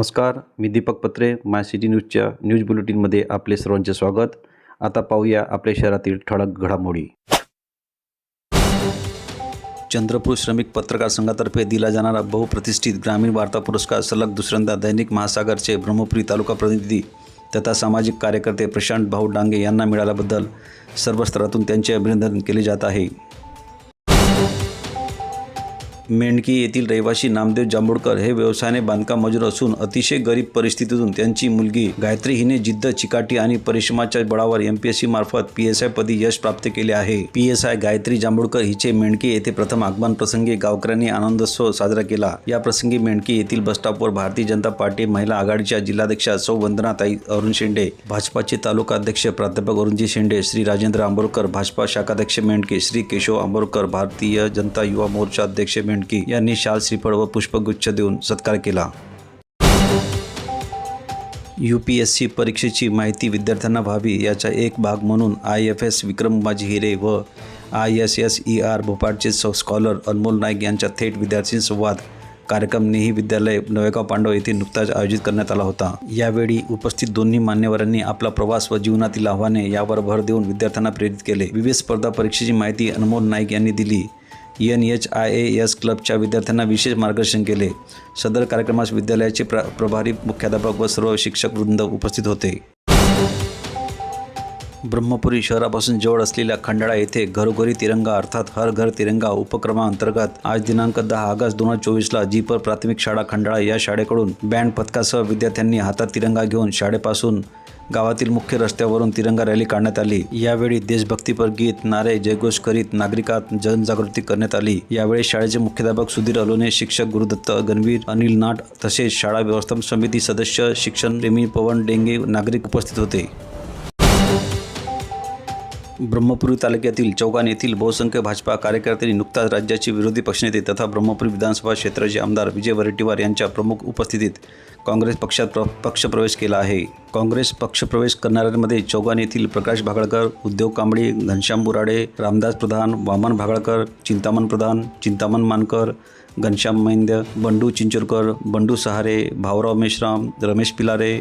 नमस्कार मी दीपक पत्रे माय सिटी न्यूजच्या न्यूज बुलेटिनमध्ये आपले सर्वांचे स्वागत. आता पाहूया आपल्या शहरातील ठळक घडामोडी. चंद्रपूर श्रमिक पत्रकार संघातर्फे दिला जाणारा बहुप्रतिष्ठित ग्रामीण वार्ता पुरस्कार सलग दुसऱ्यांदा दैनिक महासागरचे ब्रह्मपुरी तालुका प्रतिनिधी तथा सामाजिक कार्यकर्ते प्रशांत भाऊ डांगे यांना मिळाल्याबद्दल सर्व स्तरातून त्यांचे अभिनंदन केले जात आहे. मेंढकी येथील रहिवासी नामदेव जांभूळकर हे व्यवसायाने बांधकाम मजूर असून अतिशय गरीब परिस्थितीतून त्यांची मुलगी गायत्री हिने जिद्द चिकाटी आणि परिश्रमाच्या बळावर एम पी एस मार्फत पी एस आय पदी यश प्राप्त केले आहे. P S I Gayatri Jambhulkar हिचे मेंढकी येथे प्रथम आगमन प्रसंगी गावकऱ्यांनी आनंदोत्सव साजरा केला. या प्रसंगी मेंढकी येथील बसस्टॉपवर भारतीय जनता पार्टी महिला आघाडीच्या जिल्हाध्यक्षा सौ वंदनाताई अरुण शेंडे भाजपाचे तालुका अध्यक्ष प्राध्यापक अरुणजी शेंडे श्री राजेंद्र आंबोरकर भाजपा शाखाध्यक्ष मेंढके श्री केशव आंबोरकर भारतीय जनता युवा मोर्चा अध्यक्ष मेंढके यांनी शाल श्रीफळ व पुष्पगुच्छ देऊन सत्कार केला. यू पी एस सी परीक्षेची माहिती विद्यार्थ्यांना व्हावी याचा एक भाग म्हणून I F S Vikrambaji Hire व I S S E R भोपाळचे scholar Anmol Naik यांच्या थेट विद्यार्थी संवाद कार्यक्रम नेही विद्यालय नवेगाव पांडव येथे नुकताच आयोजित करण्यात आला होता. यावेळी उपस्थित दोन्ही मान्यवरांनी आपला प्रवास व जीवनातील आव्हाने यावर भर देऊन विद्यार्थ्यांना प्रेरित केले. विविध स्पर्धा परीक्षेची माहिती अनमोल नाईक यांनी दिली. N H I A S क्लबच्या विद्यार्थ्यांना विशेष मार्गदर्शन केले. सदर कार्यक्रमास विद्यालयाचे प्र प्रभारी मुख्याध्यापक व सर्व शिक्षक वृंद उपस्थित होते. ब्रह्मपुरी शहरापासून जवळ असलेल्या खंडाळा येथे घरोघरी तिरंगा अर्थात हर घर तिरंगा उपक्रमाअंतर्गत आज दिनांक दहा ऑगस्ट दोन हजार चोवीसला जीपर प्राथमिक शाळा खंडाळा या शाळेकडून बँड पथकासह विद्यार्थ्यांनी हातात तिरंगा घेऊन शाळेपासून गावातील मुख्य रस्त्यावरून तिरंगा रॅली काढण्यात आली. यावेळी देशभक्तीपर गीत नारे जयघोष करीत नागरिकात जनजागृती करण्यात आली. यावेळी शाळेचे मुख्याध्यापक सुधीर अलोने शिक्षक गुरुदत्त गणवीर अनिल नाट तसेच शाळा व्यवस्थापन समिती सदस्य शिक्षण प्रेमी पवन डेंगे नागरिक उपस्थित होते. ब्रह्मपुरी तालुक्यातील चौगान येथील बहुसंख्य भाजपा कार्यकर्त्यांनी नुकताच राज्याचे विरोधी पक्षनेते तथा ब्रह्मपुरी विधानसभा क्षेत्राचे आमदार विजय वडेट्टीवार यांच्या प्रमुख उपस्थितीत काँग्रेस पक्षात प्र पक्षप्रवेश केला आहे. काँग्रेस पक्षप्रवेश करणाऱ्यांमध्ये चौगान येथील प्रकाश भागळकर उद्योग कांबळे घनश्याम बुराडे रामदास प्रधान वामन भागळकर चिंतामण प्रधान चिंतामण मानकर घनश्याम मैंद्य बंडू चिंचुरकर बंडू सहारे भाऊराव मेश्राम रमेश पिलारे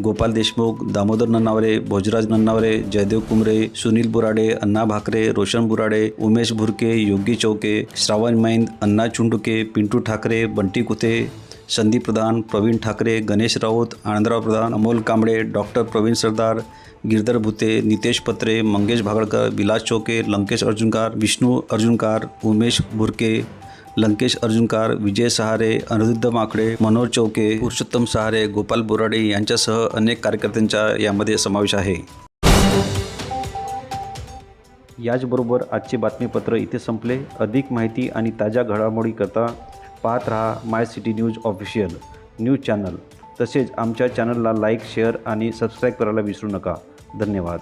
गोपाल देशमुख दामोदर नन्नावरे भोजराज नन्नावरे जयदेव कुमरे सुनील बुराडे अण्णा भाकरे रोशन बुराडे उमेश भुरके योगी चौके श्रावण मैंद अण्णा चुंडुके पिंटू ठाकरे बंटी कुते संदीप प्रधान प्रवीण ठाकरे गणेश राऊत आनंदराव प्रधान अमोल कांबळे डॉक्टर प्रवीण सरदार गिरधर भुते नितेश पत्रे मंगेश भागळकर विलास चौके लंकेश अर्जुनकार विष्णू अर्जुनकार उमेश भुरके लंकेश अर्जुनकार विजय सहारे अनिरुद्ध माकडे मनोज चौके पुरुषोत्तम सहारे गोपाल बोराडे यांच्यासह अनेक कार्यकर्त्यांचा यामध्ये समावेश आहे. याचबरोबर आजचे बातमीपत्र इथे संपले. अधिक माहिती आणि ताज्या घडामोडीकरता पाहत रहा my city news official news channel. तसेच आमच्या चॅनलला लाईक शेअर आणि सबस्क्राईब करायला विसरू नका. धन्यवाद.